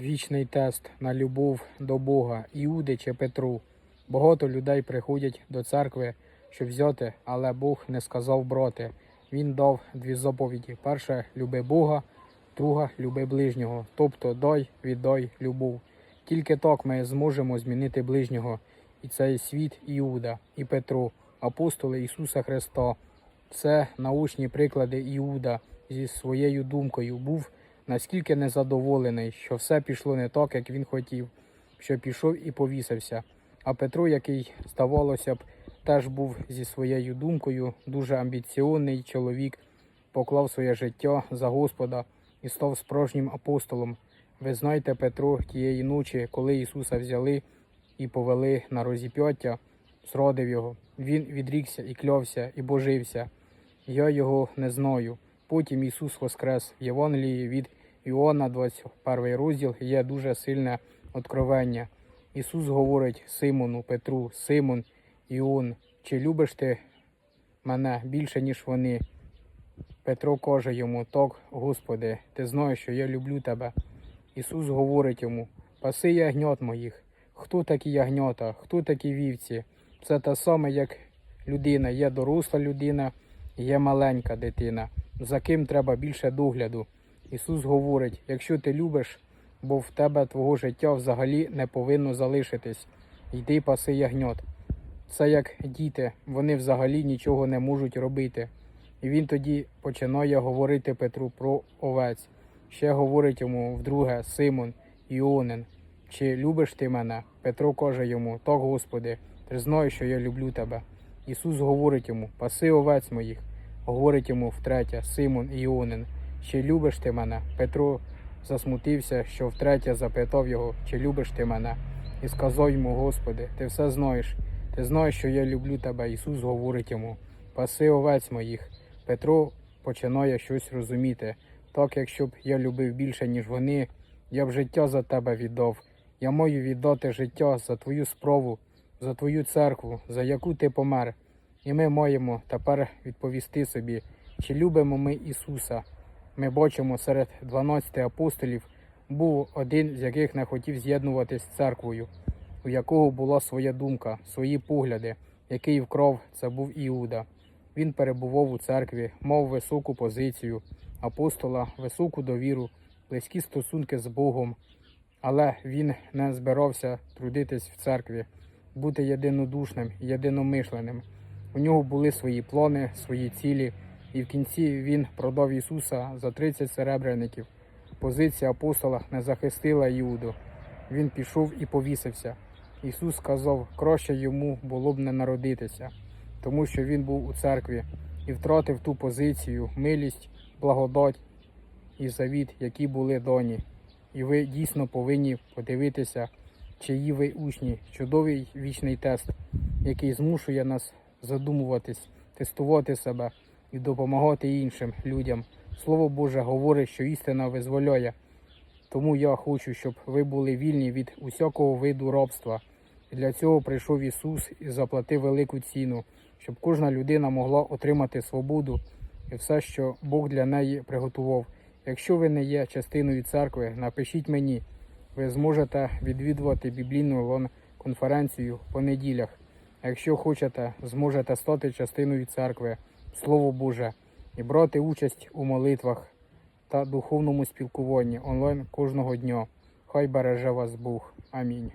Вічний тест на любов до Бога, Іуди чи Петру. Багато людей приходять до церкви, щоб взяти, але Бог не сказав брати. Він дав дві заповіді: перша люби Бога, друга люби ближнього. Тобто дай, віддай любов. Тільки так ми зможемо змінити ближнього. І цей світ Іуда і Петру, апостоли Ісуса Христа. Це научні приклади Іуда зі своєю думкою був наскільки незадоволений, що все пішло не так, як він хотів, що пішов і повісився. А Петро, який, здавалося б, теж був зі своєю думкою, дуже амбіціонний чоловік, поклав своє життя за Господа і став справжнім апостолом. Ви знаєте Петро тієї ночі, коли Ісуса взяли і повели на розіп'яття, зрадив його. Він відрікся і клявся, і божився. Я його не знаю. Потім Ісус воскрес в Євангелії від Іоанна, 21 розділ, є дуже сильне откровення. Ісус говорить Симону, Петру, Симон, Іон, чи любиш ти мене більше, ніж вони? Петро каже йому, так, Господи, ти знаєш, що я люблю тебе. Ісус говорить йому, паси ягнят моїх. Хто такі ягнята, хто такі вівці? Це те саме, як людина. Є доросла людина, є маленька дитина, за ким треба більше догляду. Ісус говорить: якщо ти любиш, бо в тебе твого життя взагалі не повинно залишитись, йди паси ягнят. Це як діти, вони взагалі нічого не можуть робити. І він тоді починає говорити Петру про овець. Ще говорить йому вдруге Симон Іонин. Чи любиш ти мене? Петро каже йому, так, Господи, ти знаєш, що я люблю тебе. Ісус говорить йому, паси овець моїх. Говорить йому втретє, Симон Іонин, чи любиш ти мене? Петро засмутився, що втретє запитав його, чи любиш ти мене? І сказав йому, Господи, ти все знаєш. Ти знаєш, що я люблю тебе. Ісус говорить йому, паси овець моїх. Петро починає щось розуміти. Так, якщо б я любив більше, ніж вони, я б життя за тебе віддав. Я маю віддати життя за твою справу, за твою церкву, за яку ти помер. І ми маємо тепер відповісти собі, чи любимо ми Ісуса. Ми бачимо серед 12 апостолів був один, з яких не хотів з'єднуватись з церквою, у якого була своя думка, свої погляди, який вкрав, це був Іуда. Він перебував у церкві, мав високу позицію апостола, високу довіру, близькі стосунки з Богом, але він не збирався трудитись в церкві, бути єдинодушним, єдиномишленим. У нього були свої плани, свої цілі, і в кінці він продав Ісуса за 30 серебряників. Позиція апостола не захистила Іуду. Він пішов і повісився. Ісус сказав, краще йому було б не народитися, тому що він був у церкві і втратив ту позицію, милість, благодать і завіт, які були доні. І ви дійсно повинні подивитися, чиї ви учні, чудовий вічний тест, який змушує нас задумуватись, тестувати себе і допомагати іншим людям. Слово Боже говорить, що істина визволяє. Тому я хочу, щоб ви були вільні від усякого виду рабства. І для цього прийшов Ісус і заплатив велику ціну, щоб кожна людина могла отримати свободу і все, що Бог для неї приготував. Якщо ви не є частиною церкви, напишіть мені. Ви зможете відвідувати біблійну лон-конференцію по неділях. А Якщо хочете, зможете стати частиною церкви, Слово Боже, і брати участь у молитвах та духовному спілкуванні онлайн кожного дня. Хай береже вас Бог. Амінь.